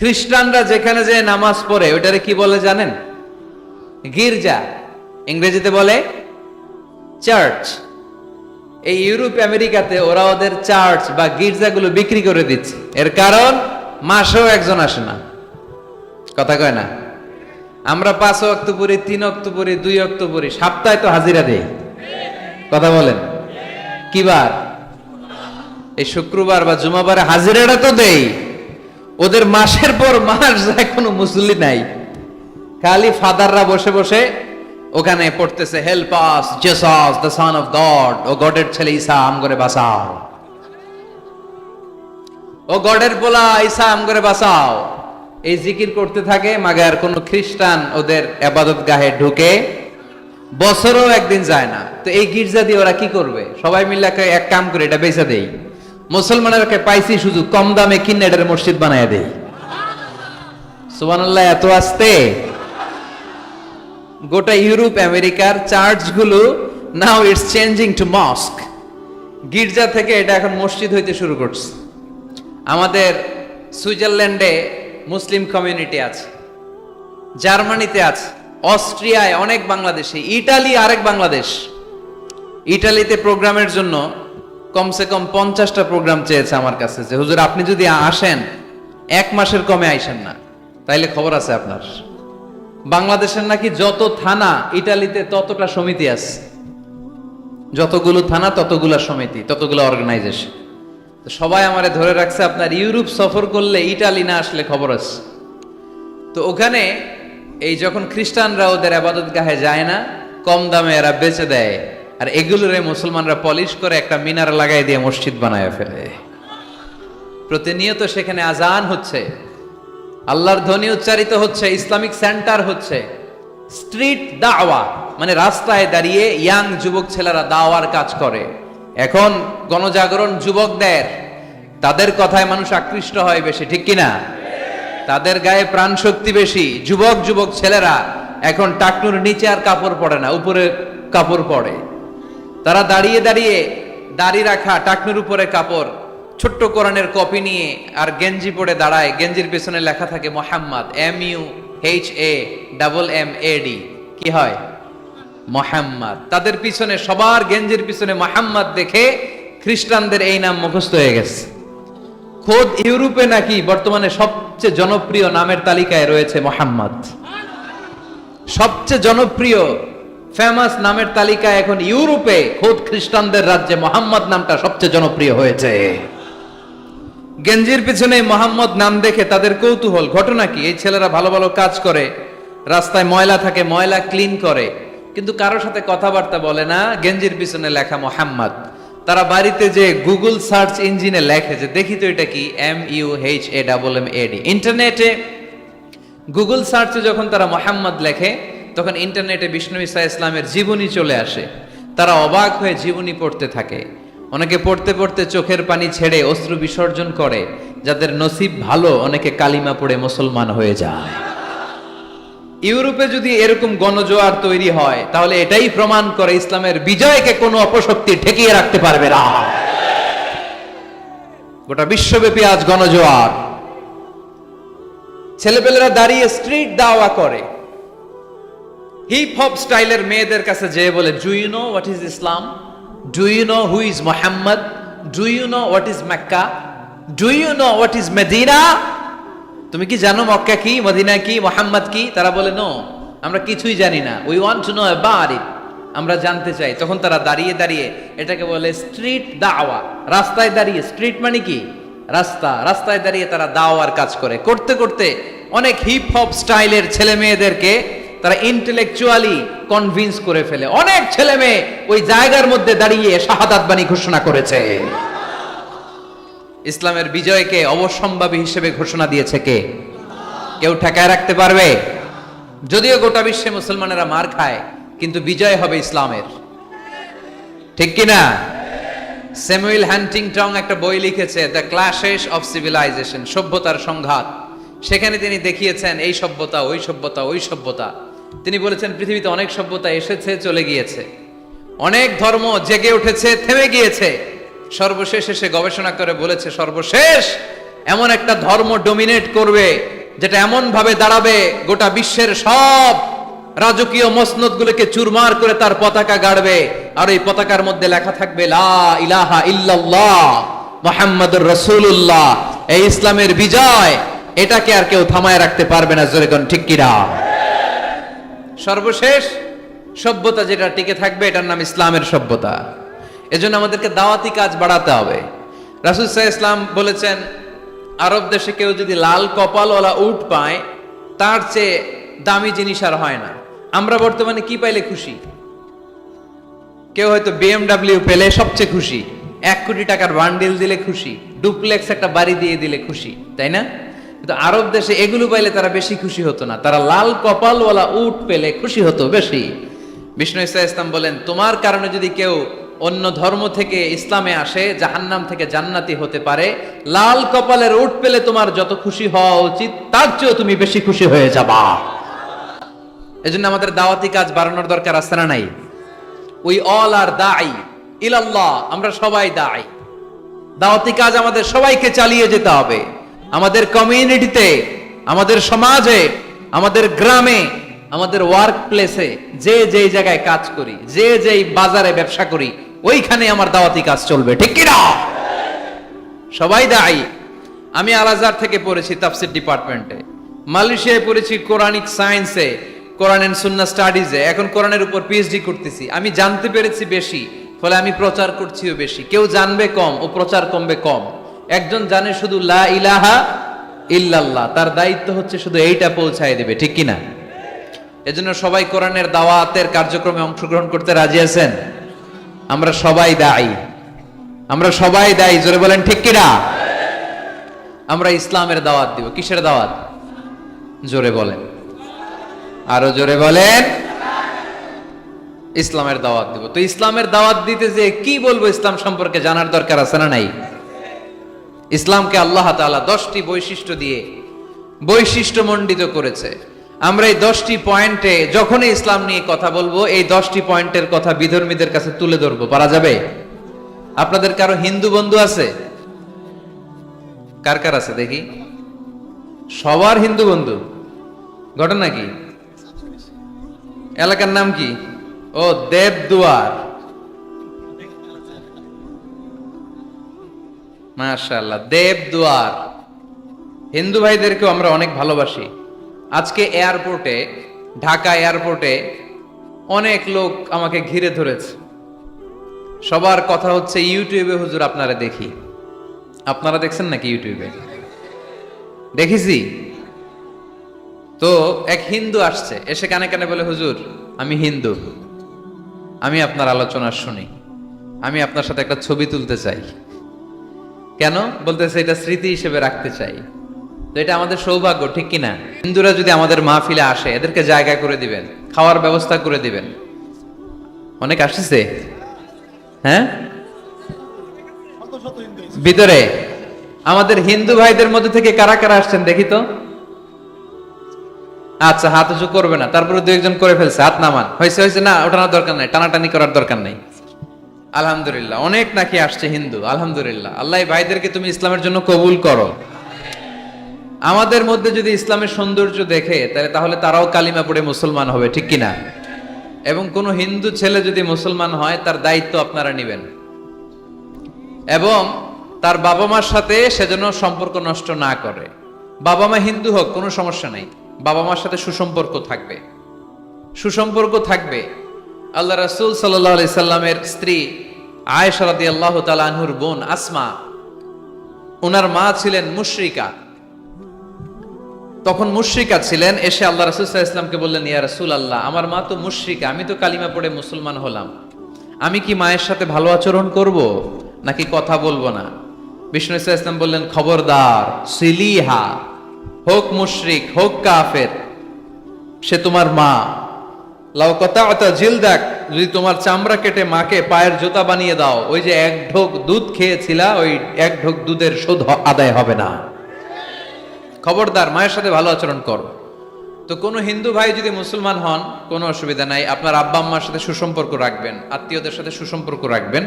খ্রিস্টানরা যেখানে যে নামাজ পড়ে ওটারে কি বলে জানেন? গির্জা। ইংরেজিতে বলে চার্চ। এই ইউরোপ, আমেরিকাতে ওরা ওদের চার্চ বা গির্জাগুলো বিক্রি করে দিচ্ছে। এর কারণ, মাসেও একজন আসে না। কথা কয় না? আমরা পাঁচ অক্টোবরে তিন অক্টোবরে দুই অক্টোবরে সপ্তাহে তো হাজিরা দেই। কথা বলেন। কি বার এই শুক্রবার বা জুমাবারে হাজিরাটা তো দেই। ওদের মাসের পর মাস যায়, কোনো মুসল্লি নাই। খালি ফাদাররা বসে বসে ওখানে পড়তেছে help us Jesus the son of God ও গডের ছেলে ঈসা আম করে বাঁচাও। ও গডের পোলা ঈসা আম করে বাঁচাও। এই জিকির করতে থাকে মাগার কোন খ্রিস্টান ওদের আবাদত গাহে ঢুকে, বছরও একদিন যায় না। তো এই গির্জা দিয়ে ওরা কি করবে? সবাই মিলে এক- কাম করে, এটা বেচা দেই। মুসলমানেরকে পাইছি শুধু কম দামে কিনে এটার মসজিদ বানায় দেই। সুবহানাল্লাহ, এত আসতে। গোটা ইউরোপ, আমেরিকার চার্চগুলো now it's changing to mosque গির্জা থেকে এটা এখন মসজিদ হইতে শুরু করছে। আমাদের সুইজারল্যান্ডে মুসলিম কমিউনিটি আছে, জার্মানিতে আছে, অস্ট্রিয়ায় অনেক বাংলাদেশি, ইটালি আরেক বাংলাদেশ। ইটালিতে প্রোগ্রামের জন্য কমসে কম পঞ্চাশটা প্রোগ্রাম চেয়েছে আমার কাছে যে, হুজুর, আপনি যদি আসেন, এক মাসের কমে আইসেন না। তাইলে খবর আছে আপনার। বাংলাদেশের নাকি যত থানা, ইটালিতে ততটা সমিতি আছে। যতগুলো থানা, ততগুলা সমিতি, ততগুলো অর্গানাইজেশন সবাই আমারে ধরে রাখছে, আপনার ইউরোপ সফর করলে ইটালি না আসলে খবর আছে। তো ওখানে এই যখন খ্রিস্টানরা ওদের আবাদত গাহে যায় না, কম দামে এরা বেচে দেয়। আর এগুলোরে মুসলমানরা পলিশ করে একটা মিনার লাগাই দিয়ে মসজিদ বানায় ফেলে। প্রতিনিয়ত সেখানে আজান হচ্ছে। আল্লাহর ধ্বনি উচ্চারিত হচ্ছে, ইসলামিক সেন্টার হচ্ছে। স্ট্রিট দাওয়া মানে রাস্তায় দাঁড়িয়ে ইয়াং যুবক ছেলেরা দাওয়ার কাজ করে। এখন গণজাগরণ যুবকদের, তাদের কথায় মানুষ আকৃষ্ট হয় বেশি, ঠিক কিনা? তাদের গায়ে প্রাণ শক্তি বেশি, যুবক যুবক ছেলেরা এখন টাকনুর নিচে আর কাপড় পরে না, উপরে কাপড় পরে। তারা দাঁড়িয়ে দাঁড়িয়ে দাড়ি রাখা, টাকনুর উপরে কাপড়, ছোট্ট কোরআনের কপি নিয়ে আর গেঞ্জি পরে দাঁড়ায়। গেঞ্জির পেছনে লেখা থাকে Muhammad M U H A double M A D কি হয়? মোহাম্মদ। তাদের পিছনে, সবার গেঞ্জির পিছনে মোহাম্মদ দেখে খ্রিস্টানদের এই নাম মুখস্থ হয়ে গেছে। খোদ ইউরোপে নাকি বর্তমানে সবচেয়ে জনপ্রিয় নামের তালিকায় রয়েছে মোহাম্মদ। সবচেয়ে জনপ্রিয় ফেমাস নামের তালিকা এখন ইউরোপে। খোদ খ্রিস্টানদের রাজ্যে মোহাম্মদ নামটা সবচেয়ে জনপ্রিয় হয়েছে। গেঞ্জির পিছনে মোহাম্মদ নাম দেখে তাদের কৌতূহল। ঘটনা কি? এই ছেলেরা ভালো ভালো কাজ করে, রাস্তায় ময়লা থাকে, ময়লা ক্লিন করে। কিন্তু কারও সাথে কথাবার্তা বলে না, গেঞ্জির পিছনে লেখা মোহাম্মদ। তারা বাড়িতে যে গুগল সার্চ ইঞ্জিনে লেখে যে, দেখি তো এটা কি? M U H A double M A D ইন্টারনেটে গুগল সার্চে যখন তারা মোহাম্মদ লেখে তখন ইন্টারনেটে বিষ্ণু ইসা ইসলামের জীবনী চলে আসে। তারা অবাক হয়ে জীবনী পড়তে থাকে। অনেকে পড়তে পড়তে চোখের পানি ছেড়ে অশ্রু বিসর্জন করে, যাদের নসিব ভালো, অনেকে কালিমা পড়ে মুসলমান হয়ে যায়। ইউরোপে যদি এরকম গণজোয়ার তৈরি হয়, তাহলে এটাই প্রমাণ করে ইসলামের বিজয়কে কোনো অপশক্তি ঠেকিয়ে রাখতে পারবে না। গোটা বিশ্বব্যাপী আজ গণজোয়ার। ছেলেপেলেরা দাঁড়িয়ে স্ট্রিট দাওয়া করে। হিপ হপ স্টাইলের মেয়েদের কাছে যেয়ে বলে do you know what is Islam do you know who is Muhammad do you know what is Mecca do you know what is Medina তুমি কি জানো মক্কা কি, মদিনা কি, মোহাম্মদ কি? তারা বলে নো আমরা কিছুই জানি না। We want to know about it আমরা জানতে চাই। তখন তারা দাঁড়িয়ে দাঁড়িয়ে এটাকে বলে স্ট্রিট দাওয়া রাস্তায় দাঁড়িয়ে স্ট্রিট মানে কি? রাস্তা। রাস্তায় দাঁড়িয়ে তারা দাওয়ার কাজ করে। করতে করতে অনেক হিপ হপ স্টাইলের ছেলে মেয়েদেরকে তারা ইন্টেলেকচুয়ালি কনভিন্স করে ফেলে। অনেক ছেলে মেয়ে ওই জায়গার মধ্যে দাঁড়িয়ে শাহাদাত বাণী ঘোষণা করেছে। ইসলামের বিজয়কে অবসম্ভাবী হিসেবে ঘোষণা দিয়েছে কে? কেউ ঠেকায় রাখতে পারবে? যদিও গোটা বিশ্বে মুসলমানেরা মার খায়, কিন্তু বিজয় হবে ইসলামের। ঠিক কিনা? স্যামুয়েল হ্যান্টিংটং একটা বই লিখেছে, দ্য ক্লাশেস অফ সিভিলাইজেশন সভ্যতার সংঘাত। সেখানে তিনি দেখিয়েছেন, এই সভ্যতা, ওই সভ্যতা ওই সভ্যতা। তিনি বলেছেন, পৃথিবীতে অনেক সভ্যতা এসেছে, চলে গিয়েছে। অনেক ধর্ম জেগে উঠেছে, থেমে গিয়েছে। সর্বশেষ এসে গবেষণা করে বলেছে, সর্বশেষ এমন একটা ধর্ম ডোমিনেট করবে, যেটা এমন ভাবে দাঁড়াবে, গোটা বিশ্বের সব রাজকীয় মসনদ গুলোকে চুরমার করে তার পতাকা গাড়বে। আর এই পতাকার মধ্যে লেখা থাকবে, লা এই ইসলামের বিজয় এটাকে আর কেউ থামায় রাখতে পারবে না জোরেগন ঠিক কিরা সর্বশেষ সভ্যতা যেটা টিকে থাকবে, এটার নাম ইসলামের সভ্যতা। এজন্য আমাদেরকে দাওয়াতি কাজ বাড়াতে হবে। রাসুল সাহ ইসলাম বলেছেন, আরব দেশে কেউ যদি লাল কপালওয়ালা উট পায়, তার চেয়ে দামি জিনিস আর হয় না। আমরা বর্তমানে কি পাইলে খুশি? কেউ হয়তো বিএমডাব্লিউ পেলে সবচেয়ে খুশি। এক কোটি টাকার বান্ডিল দিলে খুশি। ডুপ্লেক্স একটা বাড়ি দিয়ে দিলে খুশি। তাই না? কিন্তু আরব দেশে এগুলো পাইলে তারা বেশি খুশি হতো না। তারা লাল কপালওয়ালা উট পেলে খুশি হতো বেশি। বিষ্ণু ইসা ইসলাম বলেন, তোমার কারণে যদি কেউ অন্য ধর্ম থেকে ইসলামে আসে, জাহান্নাম থেকে জান্নাতি হতে পারে, লাল কপালের উট পেলে তোমার যত খুশি হওয়া উচিত, তার চেয়েও তুমি বেশি খুশি হয়ে যাবা। এজন্য আমাদের দাওয়াতি কাজ বাড়ানোর দরকার আছে না নাই? উই অল আর দাই ইলাল্লাহ আমরা সবাই দাই দাওয়াতি কাজ আমাদের সবাইকে চালিয়ে যেতে হবে। আমাদের কমিউনিটিতে আমাদের সমাজে, আমাদের গ্রামে, আমাদের ওয়ার্ক প্লেসে যে যেই জায়গায় কাজ করি, যে যেই বাজারে ব্যবসা করি, ওইখানে আমার দাওয়াতি কাজ চলবে, ঠিক কিনা? সবাই দায়ী। আমি আলাজার থেকে পড়েছি তাফসির ডিপার্টমেন্টে মালয়েশিয়ায় পড়েছি কোরআনিক সায়েন্সে কোরআন এন্ড সুন্না স্টাডিজে এখন কোরআনের উপর পিএইচডি করতেছি। আমি জানতে পেরেছি বেশি, ফলে আমি প্রচার করছিও বেশি। কেউ জানবে কম, ও প্রচার কমবে কম। একজন জানে শুধু লা ইলাহা ইল্লাল্লাহ, তার দায়িত্ব হচ্ছে শুধু এইটা পৌঁছায় দেবে, ঠিক কিনা? এজন্য সবাই কোরআনের দাওয়াতের কার্যক্রমে অংশগ্রহণ করতে রাজি আছেন? আমরা সবাই দায়ী। আমরা সবাই দায়ী, জোরে বলেন ঠিক কিনা? আমরা ইসলামের দাওয়াত দিব, কিসের দাওয়াত? জোরে বলেন। আরও জোরে বলেন। ইসলামের দাওয়াত দিব। তো ইসলামের দাওয়াত দিতে যে কি বলব ইসলাম সম্পর্কে জানার দরকার আছে না নাই? ইসলামকে আল্লাহ তাআলা দশটি বৈশিষ্ট্য দিয়ে বৈশিষ্ট্য মণ্ডিত করেছে। আমরা এই দশটি পয়েন্টে যখনই ইসলাম নিয়ে কথা বলব, এই দশটি পয়েন্টের কথা বিধর্মীদের কাছে তুলে ধরবো। পারা যাবে? আপনাদের কারও হিন্দু বন্ধু আছে? কার কার আছে দেখি? সবার হিন্দু বন্ধু। ঘটনা কি? এলাকার নাম কি? ও দেবদুয়ার। মাশাআল্লাহ, দেবদুয়ার। হিন্দু ভাইদেরকেও আমরা অনেক ভালোবাসি। আজকে এয়ারপোর্টে, ঢাকা এয়ারপোর্টে অনেক লোক আমাকে ঘিরে ধরেছে। সবার কথা হচ্ছে, ইউটিউবে হুজুর আপনারা দেখি। আপনারা দেখছেন নাকি ইউটিউবে? দেখেছি। তো এক হিন্দু আসছে, এসে কানে কানে বলে, হুজুর, আমি হিন্দু। আমি আপনার আলোচনা শুনি। আমি আপনার সাথে একটা ছবি তুলতে চাই। কেন? বলতেছে এটা স্মৃতি হিসেবে রাখতে চাই। তো এটা আমাদের সৌভাগ্য, ঠিক কিনা হিন্দুরা যদি আমাদের মাহফিলে আসে, এদেরকে জায়গা করে দিবেন, খাওয়ার ব্যবস্থা করে দিবেন। অনেক আসছে? হ্যাঁ? ভিতরে। আমাদের হিন্দু ভাইদের মধ্যে থেকে কারা কারা আসছেন দেখি তো? আচ্ছা হাত উঁচু করবে না। তারপরে দু একজন করে ফেলছে, হাত নামান। হয়েছে হয়েছে, না, ওঠানোর দরকার নাই, টানাটানি করার দরকার নাই। আলহামদুলিল্লাহ, অনেক নাকি আসছে হিন্দু, আলহামদুলিল্লাহ। আল্লাহ ভাইদেরকে তুমি ইসলামের জন্য কবুল করো। আমাদের মধ্যে যদি ইসলামের সৌন্দর্য দেখে, তাহলে তাহলে তারাও কালিমা পড়ে মুসলমান হবে, ঠিক কিনা? এবং কোন হিন্দু ছেলে যদি মুসলমান হয়, তার দায়িত্ব আপনারা নেবেন। এবং তার বাবা মার সাথে সেজন্য সম্পর্ক নষ্ট না করে। বাবা মা হিন্দু হোক, কোনো সমস্যা নাই। বাবা মার সাথে সুসম্পর্ক থাকবে। সুসম্পর্ক থাকবে। আল্লাহ রাসূল আলাইহি সাল্লামের স্ত্রী আয়েশা রাদিয়াল্লাহু তাআলা আনহুর বোন আসমা ওনার মা ছিলেন মুশরিকা। তখন মুশ্রিকা ছিলেন, এসে আল্লাহ রাসূল সাল্লাল্লাহু আলাইহি ইসলামকে বললেন, ইয়া রাসূল আল্লাহ আমার মা তো মুশ্রিকা, আমি তো কালিমা পড়ে মুসলমান হলাম। আমি কি মায়ের সাথে ভালো আচরণ করব নাকি কথা বলব না? বিষ্ণু ইসা ইসলাম বললেন, খবরদার, সিলিহা, হোক মুশরিক, হোক কাফের, সে তোমার মা। লাউ কথা অতা জিল দেখ যদি তোমার চামড়া কেটে মাকে পায়ের জুতা বানিয়ে দাও, ওই যে এক ঢোক দুধ খেয়েছিলা, ওই এক ঢোক দুধের শোধ আদায় হবে না। খবরদার, মায়ের সাথে ভালো আচরণ করো। তো কোনো হিন্দু ভাই যদি মুসলমান হন, কোনো অসুবিধা নাই, আপনার আব্বা আম্মার সাথে সুসম্পর্ক রাখবেন, আত্মীয়দের সাথে সুসম্পর্ক রাখবেন।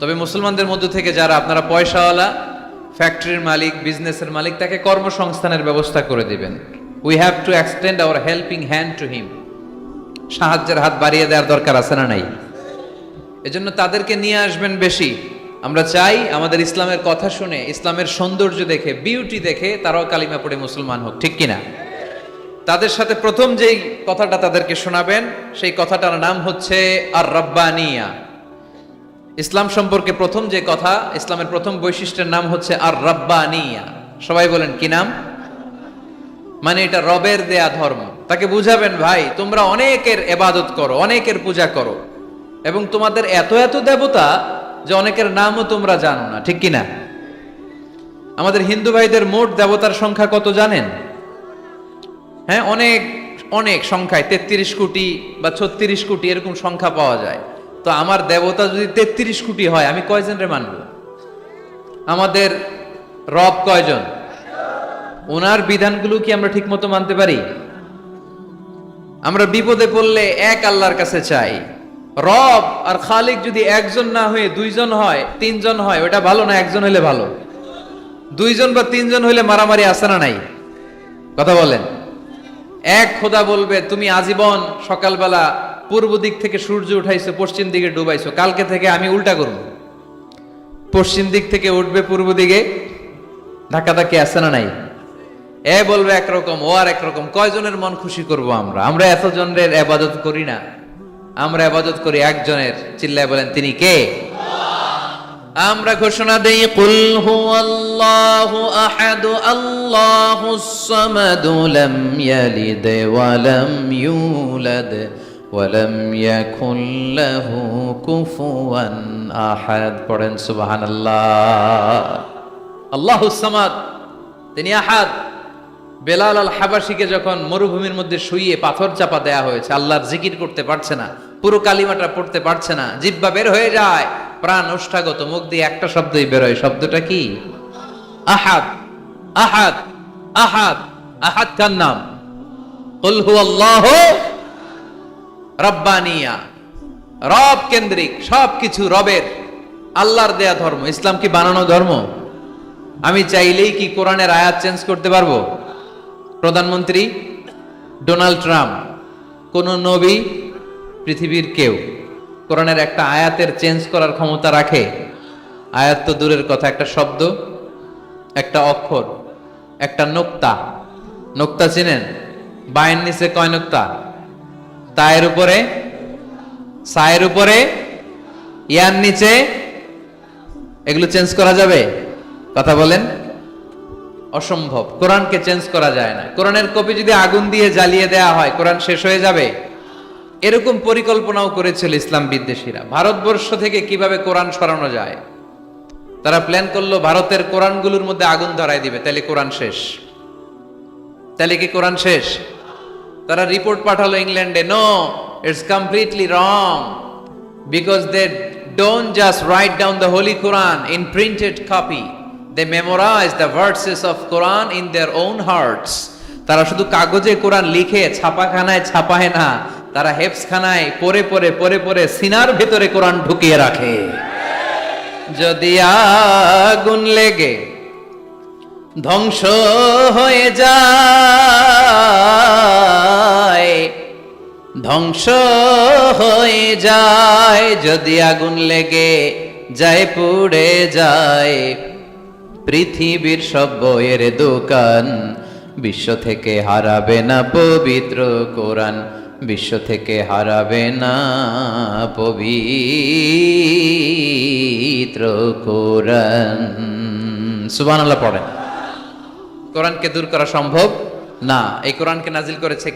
তবে মুসলমানদের মধ্যে থেকে যারা আপনারা পয়সাওয়ালা, ফ্যাক্টরির মালিক, বিজনেসের মালিক, তাকে কর্মসংস্থানের ব্যবস্থা করে দিবেন। We have to extend our helping hand to him সাহায্যের হাত বাড়িয়ে দেওয়ার দরকার আছে না নাই? এজন্য তাদেরকে নিয়ে আসবেন বেশি। আমরা চাই আমাদের ইসলামের কথা শুনে, ইসলামের সৌন্দর্য দেখে বিউটি দেখে তারাও কালিমা পড়ে মুসলমান হোক, ঠিক কিনা? তাদের সাথে প্রথম যেই কথাটা তাদেরকে শোনাবেন, সেই কথাটার নাম হচ্ছে আর রব্বানিয়া ইসলাম সম্পর্কে প্রথম যে কথা, ইসলামের প্রথম বৈশিষ্ট্যের নাম হচ্ছে আর রব্বানিয়া সবাই বলেন কি নাম? মানে এটা রবের দেয়া ধর্ম। তাকে বুঝাবেন, ভাই, তোমরা অনেকের এবাদত করো, অনেকের পূজা করো এবং তোমাদের এত এত দেবতা যে অনেকের নামও তোমরা জানো না। ঠিক কিনা? আমাদের হিন্দু ভাইদের মোট দেবতার সংখ্যা কত জানেন? হ্যাঁ অনেক অনেক সংখ্যায়, তেত্রিশ কোটি বা ছত্রিশ কোটি এরকম সংখ্যা পাওয়া যায়। তো আমার দেবতা যদি তেত্রিশ কোটি হয়, আমি কয়জন রে মানব? আমাদের রব কয়জন? ওনার বিধানগুলো কি আমরা ঠিকমতো মানতে পারি? আমরা বিপদে পড়লে এক আল্লাহর কাছে চাই। রব আর খালিক যদি একজন না হয়ে দুইজন হয়, তিনজন হয়, ওটা ভালো না একজন হলে ভালো? দুইজন বা তিনজন হইলে মারামারি আসে না নাই? কথা বলেন। এক খোদা বলবে, তুমি আজীবন সকালবেলা পূর্ব দিক থেকে সূর্য উঠাইছো, পশ্চিম দিকে ডুবাইছো, কালকে থেকে আমি উল্টা করব। পশ্চিম দিক থেকে উঠবে পূর্ব দিকে। ধাক্কা ধাক্কি আসে না নাই? এ বলবে একরকম, ও আর একরকম, কয়জনের মন খুশি করব আমরা? আমরা এতজনের আবাদত করি না। আমরা আবাদত করি একজনের, চিল্লায় বলেন, তিনি কে? আমরা ঘোষণা দেই, কুল হুয়াল্লাহু আহাদ আল্লাহুস সামাদ, লাম ইয়ালিদ ওয়া লাম ইউলাদ, ওয়া লাম ইয়াকুল লাহু কুফুয়ান আহাদ। পড়েন, সুবহানাল্লাহ। আল্লাহুস সামাদ, তিনি আহাদ। বেলাল আল হাবাসিকে যখন মরুভূমির মধ্যে শুইয়ে পাথর চাপা দেয়া হয়েছে, আল্লাহর জিকির করতে পারছে না, পুরো কালিমাটা পড়তে পারছে না, জিব্বা বের হয়ে যায়, প্রাণ ওষ্ঠাগত মুখ দিয়ে একটা শব্দই বেরোয়, শব্দটা কি? আহাদ আহাদ আহাদ আহাদ কার নাম। কুল হুয়াল্লাহু রব্বানিয়া। রব কেন্দ্রিক, সবকিছু রবের। আল্লাহর দেয়া ধর্ম, ইসলাম কি বানানো ধর্ম? আমি চাইলেই কি কোরআনের আয়াত চেঞ্জ করতে পারব? প্রধানমন্ত্রী ডোনাল্ড ট্রাম্প, কোন নবী পৃথিবীর কেউ। কোরআনের একটা আয়াতের চেঞ্জ করার ক্ষমতা রাখে। আয়াত তো দূরের কথা, একটা শব্দ, একটা অক্ষর, একটা নোক্তা। নোক্তা চিনেন? বায়ের নিচে কয় নোক্তা? তায়ের উপরে? সায়ের উপরে? ইয়ার নিচে? এগুলো চেঞ্জ করা যাবে? কথা বলেন। অসম্ভব। কোরআনকে চেঞ্জ করা যায় না। কোরআনের কপি যদি আগুন দিয়ে জ্বালিয়ে দেয়া হয়, কোরআন শেষ হয়ে যাবে? এরকম পরিকল্পনাও করেছিল ইসলাম বিদ্বেষীরা। ভারতবর্ষ থেকে কীভাবে কোরআন সরানো যায়? তারা প্ল্যান করল ভারতের কোরআনগুলোর মধ্যে আগুন ধরায় দিবে। তাহলে কোরআন শেষ। তাহলে কি কোরআন শেষ? তারা রিপোর্ট পাঠালো ইংল্যান্ডে no it's completely wrong because they don't just write down the holy Quran in printed copy they memorize the verses of Quran in their own hearts তারা শুধু কাগজে কোরআন লিখে ছাপাখানায় ছাপায় না, তারা হেফসখানায় পরে পরে পরে পরে সিনার ভেতরে কোরআন ঢুকিয়ে রাখে। যদি আগুন লেগে ধ্বংস হয়ে যায়, ধ্বংস হয়ে যায়, যদি আগুন লেগে যায়, পুড়ে যায় পৃথিবীর সব বইয়ের দোকান। বিশ্ব থেকে হারাবে না পবিত্র কোরআন। বিশ্ব থেকে হারাবে না পবিত্র কোরআন। সুবহানাল্লাহ পড়েন। কোরআনকে দূর করা সম্ভব? না, এই কোরআনকে নাজিল করেছে